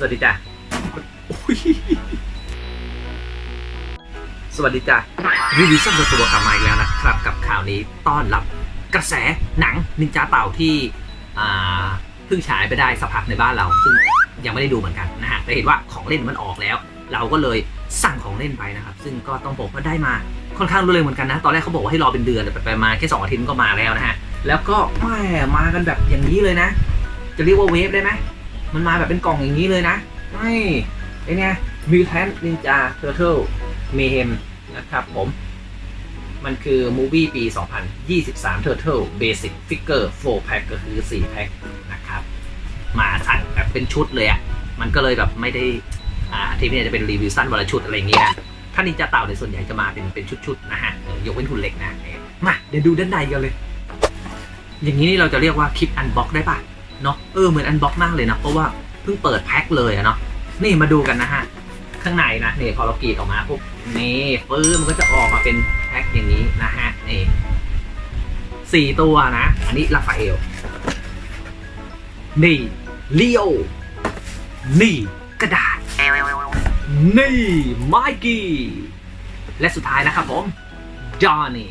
สวัสดีจ้ะโอ้ยสวัสดีจ้ะรีวิวสั้นตัวกลับมาอีกแล้วนะครับ กับข่าวนี้ต้อนรับกระแสหนังนินจาเต่าที่อ่าเพิ่งฉายไปได้สักพักในบ้านเรา ซึ่งยังไม่ได้ดูเหมือนกันนะฮะแต่เห็นว่าของเล่นมันออกแล้ว เราก็เลยสั่งของเล่นไปนะครับ ซึ่งก็ต้องบอกว่าได้มาค่อนข้างรวดเร็วเหมือนกันนะ ตอนแรกเขาบอกว่าให้รอเป็นเดือนแต่ไปๆมาแค่สองอาทิตย์ก็มาแล้วนะฮะแล้วก็แหม่มากันแบบอย่างนี้เลยนะ จะเรียกว่าเวฟได้ไหม มันมาแบบเป็นกล่องอย่างนี้เลยนะไม่ไอ้เนี่ยมิวแทนนินจาเทอร์เทิลเมเฮมนะครับผม มันคือมูวี่ปี 2023 Turtle Basic Figure 4 Pack ก็คือ 4 แพ็คนะครับ มาสั่นแบบเป็นชุดเลยอะ่ะ มันก็เลยแบบไม่ได้ อ่าทีนี้จะเป็นรีวิวสั้นวันละชุดอะไรอย่างงี้นะถ้านินจาเต่าในยส่วนใหญ่จะมาเป็นเป็นชุดๆนะฮะยกเว้นหุ่นเหล็กนะเออมาเดี๋ยวดูด้านในกันเลย อย่างนี้นี่เราจะเรียกว่าคลิปอันบ็อกได้ปะ เนาะเออเหมือนอันบ็อกมากเลยนะเพราะว่าเพิ่งเปิดแพ็คเลยอะเนาะนี่มาดูกันนะฮะข้างในนะนี่พอเรากรีดออกมาปุ๊บนี่ปื้มมันก็จะออกมาเป็นแพ็คอย่างนี้นะฮะนี่สี่ตัวนะ อันนี้ลาฟาเอลนี่เลีโอนี่กระดาษ นี่ไมกี้ และสุดท้ายนะครับผมจอห์นนี่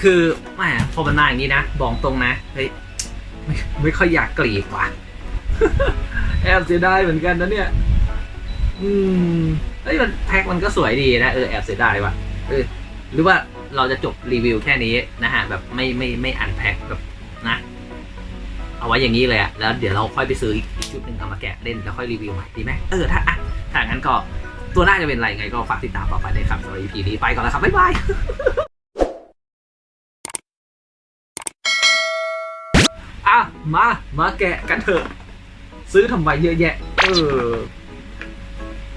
คือแหมพอมันมาอย่างนี้นะ บอกตรงนะเฮ้ย ไม่ไม่ค่อยอยากกรีดว่ะแอบเสียดายเหมือนกันนะเนี่ย อืมเฮ้ยมันแพ็คมันก็สวยดีนะเออแอบเสียดายว่ะเออหรือว่าเราจะจบรีวิวแค่นี้นะฮะแบบไม่ไม่ไม่อันแพ็คแบบนะ เอาไว้อย่างนี้เลยอะแล้วเดี๋ยวเราค่อยไปซื้ออีกอีกชุดหนึ่งเอามาแกะเล่นแล้วค่อยรีวิวใหม่ดีไหมเออถ้าอะถ้างั้นก็ตัวหน้าจะเป็นอะไรไงก็ฝากติดตามต่อไปเลยครับสำหรับ EP นี้ไปก่อนแล้วครับบ๊ายบาย อะ มา มาแกะกันเถอะ ซื้อทำไมเยอะแยะ เออ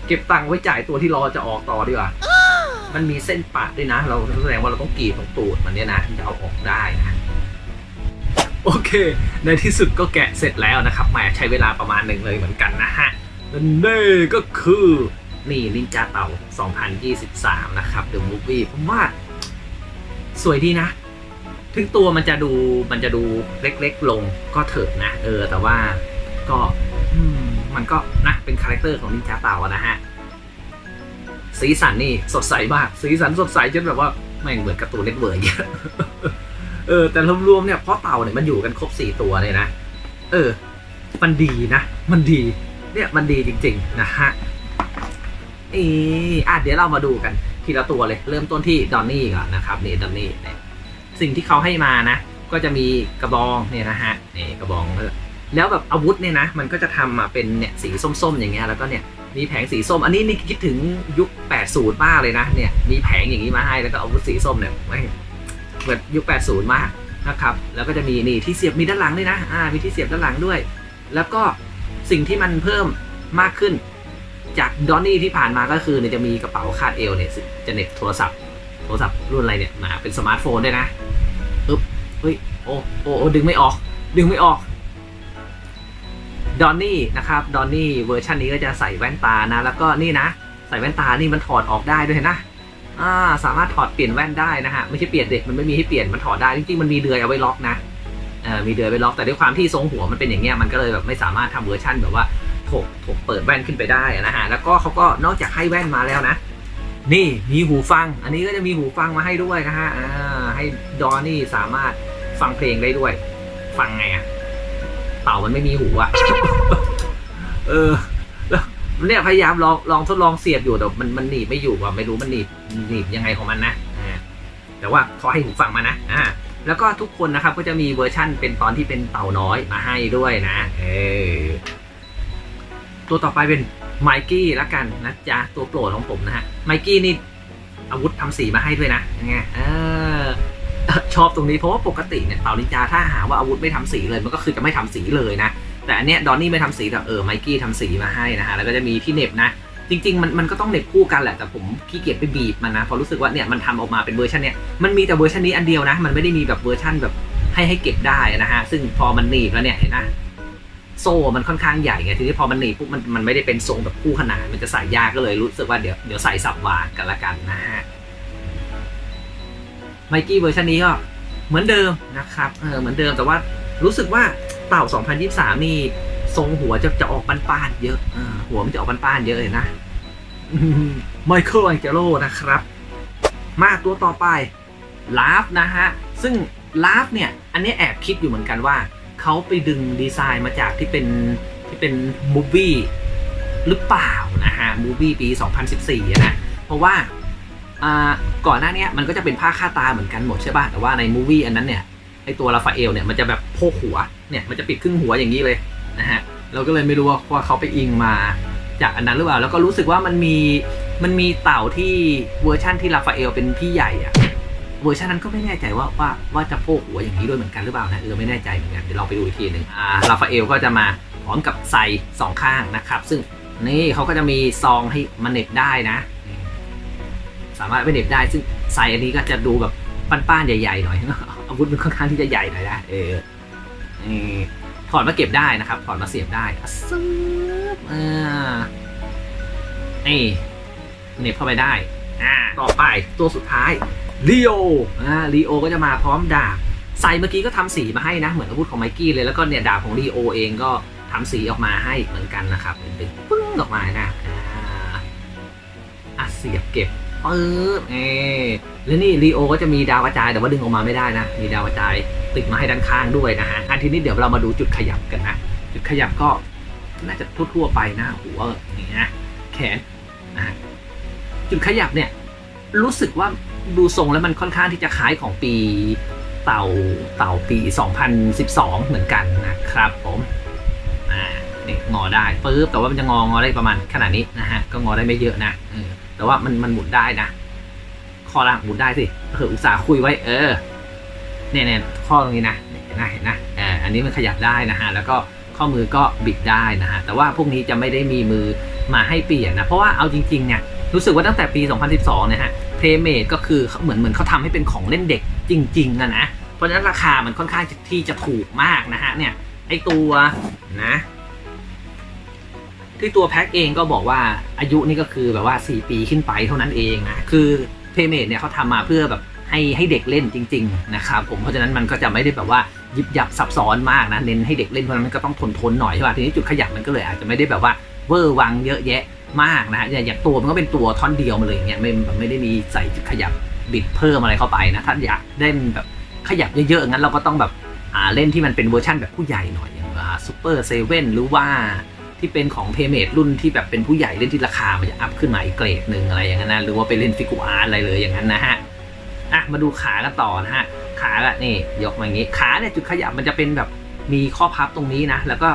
เก็บตังค์ไว้จ่ายตัวที่รอจะออกต่อดีกว่า มันมีเส้นปะด้วยนะ เราแสดงว่าเราต้องกรีดตรงตูดมันเนี่ยนะถึงจะเอาออกได้นะโอเค ในที่สุดก็แกะเสร็จแล้วนะครับแหมใช้เวลาประมาณหนึ่งเลยเหมือนกันนะฮะและนี่ก็คือ นี่นินจาเต่า 2023 นะครับ The Movie ผมว่า สวยดีนะ ถึงตัวมันจะดูมันจะดูเล็กๆลงก็เถิดนะ เออ แต่ว่าก็มันก็นะเป็นคาแรคเตอร์ของนินจาเต่านะฮะ สีสันนี่สดใสมาก สีสันสดใสจนแบบว่าแม่เหมือนการ์ตูนเล็กเวอร์เยอะเออ แต่รวมๆเนี่ยเพราะเต่าเนี่ยมันอยู่กันครบสี่ตัวเลยนะ เออ มันดีนะ มันดี เนี่ยมันดีจริง ๆ นะฮะเอออะเดี๋ยวเรามาดูกันทีละตัวเลย เริ่มต้นที่ดอนนี่ก่อนนะครับนี่ดอนนี่เนี่ย สิ่งที่เขาให้มานะ ก็จะมีกระบองเนี่ยนะฮะนี่กระบอง แล้วแบบอาวุธเนี่ยนะ มันก็จะทำมาเป็นเนี่ยสีส้มๆ อย่างเงี้ยแล้วก็เนี่ยมีแผงสีส้ม อันนี้นี่คิดถึงยุค 80 มากเลยนะเนี่ยมีแผงอย่างนี้มาให้แล้วก็อาวุธสีส้มเนี่ยเหมือนยุค 80 มากนะครับ แล้วก็จะมีนี่ที่เสียบมีด้านหลังด้วยนะอ่ามีที่เสียบด้านหลังด้วย แล้วก็สิ่งที่มันเพิ่มมากขึ้น จากดอนนี่ที่ผ่านมาก็คือเนี่ยจะมีกระเป๋าคาดเอวเนี่ยจะเน็บโทรศัพท์โทรศัพท์รุ่นอะไรเนี่ยมาเป็นสมาร์ทโฟนด้วยนะ อึ๊บเฮ้ยโอ้โอ้โอ้ดึงไม่ออก ดึงไม่ออกดอนนี่นะครับดอนนี่เวอร์ชันนี้ก็จะใส่แว่นตานะ แล้วก็นี่นะ ใส่แว่นตานี่มันถอดออกได้ด้วยนะอ่าสามารถถอดเปลี่ยนแว่นได้นะฮะไม่ใช่เปลี่ยนเด็กมันไม่มีให้เปลี่ยนมันถอดได้จริงๆมันมีเดือยเอาไว้ล็อกนะเอ่อมีเดือยไว้ล็อกแต่ด้วยความที่ทรงหัวมันเป็นอย่างเงี้ยมันก็เลยแบบไม่สามารถทำเวอร์ชันแบบว่าถกถกเปิดแว่นขึ้นไปได้นะฮะแล้วก็เขาก็นอกจากให้แว่นมาแล้วนะ นี่มีหูฟัง อันนี้ก็จะมีหูฟังมาให้ด้วยนะฮะอ่า ให้ดอนนี่สามารถฟังเพลงได้ด้วย ฟังไงอะเต่ามันไม่มีหูอะเออแล้วเนี่ยพยายามลองลองทดลองเสียบอยู่แต่มันมันหนีบไม่อยู่ว่ะไม่รู้มันหนีบหนีบยังไงของมันนะอ่าแต่ว่าเขาให้หูฟังมานะอ่าแล้วก็ทุกคนนะครับก็จะมีเวอร์ชั่นเป็นตอนที่เป็นเต่าน้อยมาให้ด้วยนะเออตัวต่อไปเป็นไมกี้ละกันนะจ๊ะตัวโปรดของผมนะฮะไมกี้นี่อาวุธทำสีมาให้ด้วยนะยังไงเออ ชอบตรงนี้เพราะว่าปกติเนี่ยเต่านินจาถ้าหาว่าอาวุธไม่ทำสีเลยมันก็คือจะไม่ทำสีเลยนะ แต่อันเนี้ยดอนนี่ไม่ทำสีแต่เออไมกี้ทำสีมาให้นะฮะแล้วก็จะมีที่เน็บนะ จริงๆมันมันก็ต้องเน็บคู่กันแหละแต่ผมขี้เกียจไปบีบมันนะเพราะรู้สึกว่าเนี่ยมันทำออกมาเป็นเวอร์ชันเนี้ยมันมีแต่เวอร์ชันนี้อันเดียวนะ มันไม่ได้มีแบบเวอร์ชันแบบให้ให้เก็บได้นะฮะซึ่งพอมันหนีบแล้วเนี่ยเห็นนะโซ่มันค่อนข้างใหญ่ไงทีนี้พอมันหนีปุ๊บมันมันไม่ได้เป็นทรงแบบคู่ขนานมันจะใส่ยากก็เลยรู้สึกว่าเดี๋ยวเดี๋ยวใส่สับวางกันละกันนะฮะ ไมกี้เวอร์ชันนี้ก็เหมือนเดิมนะครับเออเหมือนเดิมแต่ว่ารู้สึกว่าเต่า 2023 นี่ทรงหัวจะจะออกปานๆเยอะอหัวมันจะออกปานๆเยอะเลยนะไมเคิลแองเจโลนะครับ มาตัวต่อไปลาฟนะฮะ ซึ่งลาฟเนี่ย อันนี้แอบคิดอยู่เหมือนกันว่า เขาไปดึงดีไซน์มาจากที่เป็นที่เป็นมูฟวี่หรือเปล่านะฮะมูฟวี่ปี 2014 นะ เพราะว่า ก่อนหน้านี้มันก็จะเป็นผ้าคาตาเหมือนกันหมดใช่ป่ะแต่ว่าในมูวี่อันนั้นเนี่ยไอตัวราฟาเอลเนี่ยมันจะแบบโพกหัวเนี่ยมันจะปิดครึ่งหัวอย่างนี้เลยนะฮะเราก็เลยไม่รู้ว่าว่าเขาไปอิงมาจากอันนั้นหรือเปล่า แล้วก็รู้สึกว่ามันมีมันมีเต่าที่เวอร์ชั่นที่ราฟาเอลเป็นพี่ใหญ่อะเวอร์ชันนั้นก็ไม่แน่ใจว่าว่าว่าจะโพกหัวอย่างนี้ด้วยเหมือนกันหรือเปล่านะเออไม่แน่ใจเหมือนกันเดี๋ยวเราไปดูอีกทีหนึ่งอ่าราฟาเอลก็จะมาพร้อมกับไซสองข้างนะครับ ซึ่งนี่เขาก็จะมีซองให้มันเน็บได้นะ สามารถไปเหน็บได้ ซึ่งไซอันนี้ก็จะดูแบบป้านๆใหญ่ๆหน่อยอาวุธมันค่อนข้างที่จะใหญ่หน่อยนะเออถอดมาเก็บได้นะครับ ถอดมาเสียบได้ซึบอ่านี่เหน็บเข้าไปได้ อ่า ต่อไปตัวสุดท้ายลีโออ่าลีโอก็จะมาพร้อมดาบใส่เมื่อกี้ก็ทำสีมาให้นะ เหมือนอาวุธของไมกี้เลย แล้วก็เนี่ยดาบของลีโอเองก็ทำสีออกมาให้เหมือนกันนะครับ เป็นปึ้งออกมานะอ่าอะเสียบเก็บ ปึ๊บเอแล้วนี่รีโอก็จะมีดาวกระจายแต่ว่าดึงออกมาไม่ได้นะ มีดาวกระจายติดมาให้ด้านข้างด้วยนะฮะอันทีนี้เดี๋ยวเรามาดูจุดขยับกันนะ จุดขยับก็น่าจะทั่วๆไปนะหัวอย่างเงี้ยแขนนะจุดขยับเนี่ยรู้สึกว่าดูทรงแล้วมันค่อนข้างที่จะคล้ายของปีเต่าเต่าปี 2012 เหมือนกันนะครับผมอ่านี่งอได้ปึ๊บแต่ว่ามันจะงองอได้ประมาณขนาดนี้นะฮะก็งอได้ไม่เยอะนะ แต่ว่ามันมันหมุนได้นะข้อล่างหมุนได้สิเอออุตส่าห์คุยไว้ เออเนี่ยเนี่ยข้อตรงนี้นะเห็นไหมเห็นนะเอออันนี้มันขยับได้นะฮะแล้วก็ข้อมือก็บิดได้นะฮะแต่ว่าพวกนี้จะไม่ได้มีมือมาให้เปลี่ยนนะ เพราะว่าเอาจริงๆเนี่ยรู้สึกว่าตั้งแต่ปี 2012นี่ยฮะเพย์เมดก็คือเหมือนเหมือนเขาทำให้เป็นของเล่นเด็กจริงๆนะนะเพราะฉะนั้นราคามันค่อนข้างที่จะถูกมากนะฮะเนี่ยไอตัวนะ ที่ตัวแพ็คเองก็บอกว่าอายุนี่ก็คือแบบว่า 4 ปีขึ้นไปเท่านั้นเองนะคือเพเมดเนี่ยเขาทำมาเพื่อแบบให้ให้เด็กเล่นจริง ๆ นะครับผมเพราะฉะนั้นมันก็จะไม่ได้แบบว่ายิบยับซับซ้อนมากนะเน้นให้เด็กเล่นเพราะฉะนั้นก็ต้องทนทนหน่อยใช่ป่ะทีนี้จุดขยับมันก็เลยอาจจะไม่ได้แบบว่าเวอร์วังเยอะแยะมากนะอย่างอย่างตัวมันก็เป็นตัวท่อนเดียวมาเลยเงี้ยไม่แบบไม่ได้มีใส่จุดขยับบิดเพิ่มอะไรเข้าไปนะถ้าอยากเล่นแบบขยับเยอะๆงั้นเราก็ต้องแบบอ่าเล่นที่มันเป็นเวอร์ชั่นแบบผู้ใหญ่หน่อยอย่างซูเปอร์เซเว่นหรือว่า ที่เป็นของเพเมดรุ่นที่แบบเป็นผู้ใหญ่เล่นที่ราคามันจะอัพขึ้นมาอีกเกรดหนึ่งอะไรอย่างนั้นนะหรือว่าไปเล่นฟิกูอาร์อะไรเลยอย่างนั้นนะฮะอะมาดูขากันต่อนะฮะขาละนี่ยกมาอย่างงี้ขาเนี่ยจุดขยับมันจะเป็นแบบมีข้อพับตรงนี้นะ แล้วก็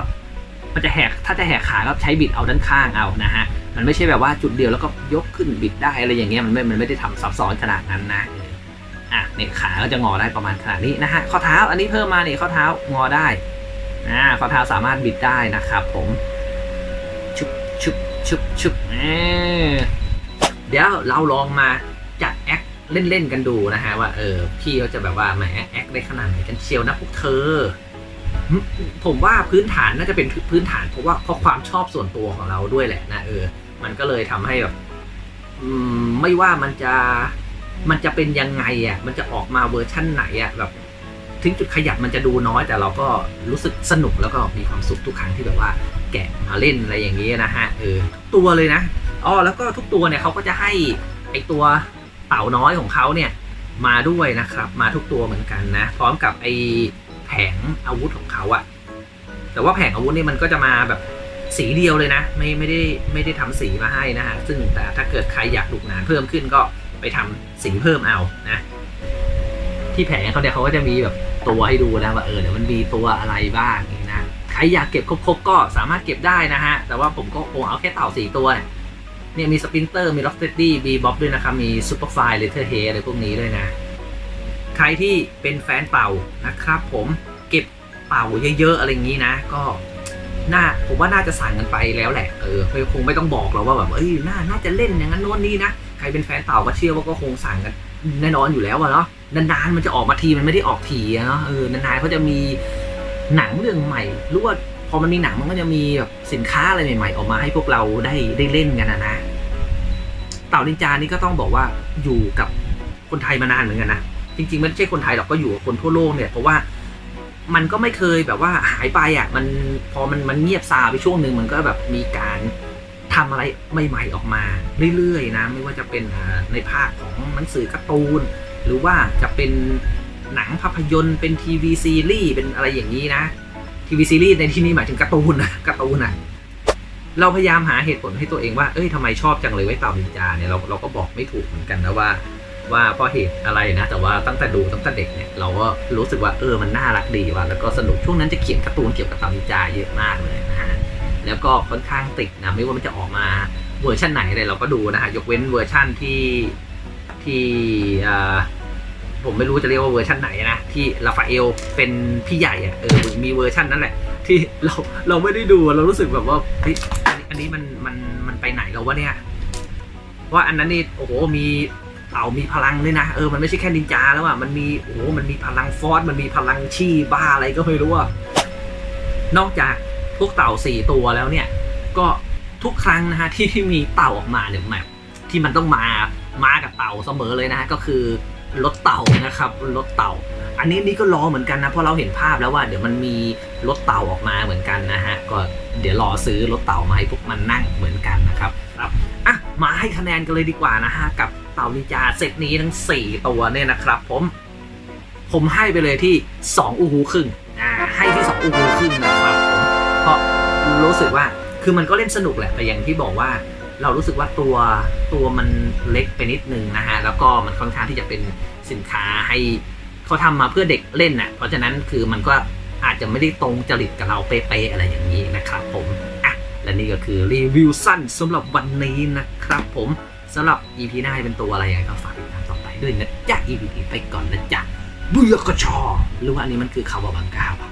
มันจะแหกถ้าจะแหกขาก็ใช้บิดเอาด้านข้างเอานะฮะมันไม่ใช่แบบว่าจุดเดียวแล้วก็ยกขึ้นบิดได้อะไรอย่างเงี้ยมันไม่มันไม่ได้ทำซับซ้อนขนาดนั้นนะอะเนี่ยขาก็จะงอได้ประมาณขนาดนี้นะฮะข้อเท้าอันนี้เพิ่มมาเนี่ยข้อเท้างอได้อ่าข้อเท้าสามารถบิดได้นะครับผม ชุบชุบเอ้ยเดี๋ยวเราลองมาจัดแอคเล่น ๆ กันดูนะฮะ ว่าเออพี่เขาจะแบบว่าแหมแอคได้ขนาดไหนกันเชียวนะพวกเธอ ผมว่าพื้นฐานน่าจะเป็นพื้นฐานเพราะว่าเพราะความชอบส่วนตัวของเราด้วยแหละนะเออ มันก็เลยทำให้แบบไม่ว่ามันจะมันจะเป็นยังไงอะ มันจะออกมาเวอร์ชั่นไหนอะแบบ ถึงจุดขยับมันจะดูน้อย แต่เราก็รู้สึกสนุกแล้วก็มีความสุขทุกครั้งที่แบบว่า แกะมาเล่นอะไรอย่างนี้นะฮะเออทุกตัวเลยนะอ๋อแล้วก็ทุกตัวเนี่ยเขาก็จะให้ไอตัวเต่าน้อยของเขาเนี่ยมาด้วยนะครับ มาทุกตัวเหมือนกันนะ พร้อมกับไอแผงอาวุธของเขาอะแต่ว่าแผงอาวุธนี่มันก็จะมาแบบสีเดียวเลยนะ ไม่ไม่ได้ไม่ได้ทำสีมาให้นะฮะซึ่งแต่ถ้าเกิดใครอยากดุหนานเพิ่มขึ้นก็ไปทำสีเพิ่มเอานะ ที่แผงเขาเนี่ยเขาก็จะมีแบบ ตัวให้ดูนะว่าเออเดี๋ยวมันมีตัวอะไรบ้างนี่นะใครอยากเก็บครบๆก็สามารถเก็บได้นะฮะ แต่ว่าผมก็คงเอาแค่เต่าสี่ตัวเนี่ยเนี่ยมีสปินเตอร์มีล็อกเตดดี้บีบ๊อบด้วยนะครับ มีซูเปอร์ไฟล์เลเทอร์เฮอะไรพวกนี้ด้วยนะ ใครที่เป็นแฟนเป่านะครับผมเก็บเป่าเยอะๆ อะไรอย่างนี้นะ ก็น่าผมว่าน่าจะสั่งกันไปแล้วแหละเออคงไม่ต้องบอกหรอกว่าแบบเอ้ยน่าน่าจะเล่นอย่างนั้นโน้นนี่นะ ใครเป็นแฟนเต่าก็เชื่อว่าก็คงสั่งกันแน่นอนอยู่แล้วอะเนาะ นานๆมันจะออกมาทีมันไม่ได้ออกทีเนาะเออนานๆเขาจะมีหนังเรื่องใหม่หรือว่าพอมันมีหนังมันก็จะมีแบบสินค้าอะไรใหม่ ๆ ออกมาให้พวกเราได้ได้เล่นกันนะนะเต่านินจานี่ก็ต้องบอกว่าอยู่กับคนไทยมานานเหมือนกันนะจริงๆมันไม่ใช่คนไทยหรอกก็อยู่กับคนทั่วโลกเนี่ยเพราะว่ามันก็ไม่เคยแบบว่าหายไปอะมันพอมันมันเงียบซาไปช่วงหนึ่งมันก็แบบมีการทำอะไรใหม่ ๆ ออกมาเรื่อยๆนะ ไม่ว่าจะเป็นในภาคของหนังสือการ์ตูน หรือว่าจะเป็นหนังภาพยนตร์เป็นทีวีซีรีส์เป็นอะไรอย่างนี้นะทีวีซีรีส์ในที่นี้หมายถึงการ์ตูนนะการ์ตูนนะเราพยายามหาเหตุผลให้ตัวเองว่า เอ้ยทำไมชอบจังเลยไว้เต่านินจาเนี่ยเราเราก็บอกไม่ถูกเหมือนกันนะว่า ว่าเพราะเหตุอะไรนะ แต่ว่าตั้งแต่ดูตั้งแต่เด็กเนี่ยเราก็รู้สึกว่าเออมันน่ารักดีว่ะแล้วก็สนุกช่วงนั้นจะเขียนการ์ตูนเกี่ยวกับเต่านินจาเยอะมากเลยนะฮะแล้วก็ค่อนข้างติดนะไม่ว่ามันจะออกมาเวอร์ชันไหนเลยเราก็ดูนะฮะยกเว้นเวอร์ชันที่ ที่ผมไม่รู้จะเรียกว่าเวอร์ชันไหนนะ ที่ลาฟาเอลเป็นพี่ใหญ่อะเออมีเวอร์ชันนั้นแหละ ที่เราเราไม่ได้ดูเรารู้สึกแบบว่าเฮ้ยอันนี้อันนี้มันมันมันไปไหนแล้ววะเนี่ยว่าอันนั้นนี่โอ้โหมีเต่ามีพลังด้วยนะเออมันไม่ใช่แค่นินจาแล้วอะมันมีโอ้โหมันมีพลังฟอสมันมีพลังชี่บ้าอะไรก็ไม่รู้อะนอกจากพวกเต่าสี่ตัวแล้วเนี่ย ก็ทุกครั้งนะฮะที่ที่มีเต่าออกมาเนี่ยแบบที่มันต้องมา มากับเต่าเสมอเลยนะฮะก็คือรถเต่านะครับรถเต่า อันนี้นี่ก็รอเหมือนกันนะเพราะเราเห็นภาพแล้วว่าเดี๋ยวมันมีรถเต่าออกมาเหมือนกันนะฮะก็เดี๋ยวรอซื้อรถเต่ามาให้พวกมันนั่งเหมือนกันนะครับครับอะมาให้คะแนนกันเลยดีกว่านะฮะกับเต่านินจาเซตนี้ทั้ง 4 ตัวเนี่ยนะครับ ผมผมให้ไปเลยที่ 2 อูฮูครึ่งอ่าให้ที่ 2 อูฮูครึ่งนะครับผมเพราะรู้สึกว่าคือมันก็เล่นสนุกแหละแต่อย่างที่บอกว่า เรารู้สึกว่าตัวตัวมันเล็กไปนิดนึงนะฮะแล้วก็มันค่อนข้างที่จะเป็นสินค้าให้เขาทำมาเพื่อเด็กเล่นน่ะเพราะฉะนั้นคือมันก็อาจจะไม่ได้ตรงจริตกับเราเป๊ะๆอะไรอย่างนี้นะครับผมอะและนี่ก็คือรีวิวสั้นสำหรับวันนี้นะครับผมสำหรับ EP หน้าจะเป็นตัวอะไรยังไงก็ฝากติดตามต่อไปด้วยนะจ๊ะ EP นี้ไปก่อนนะจ๊ะบุยกชอหรือว่าอันนี้มันคือคาวาบังกาปะ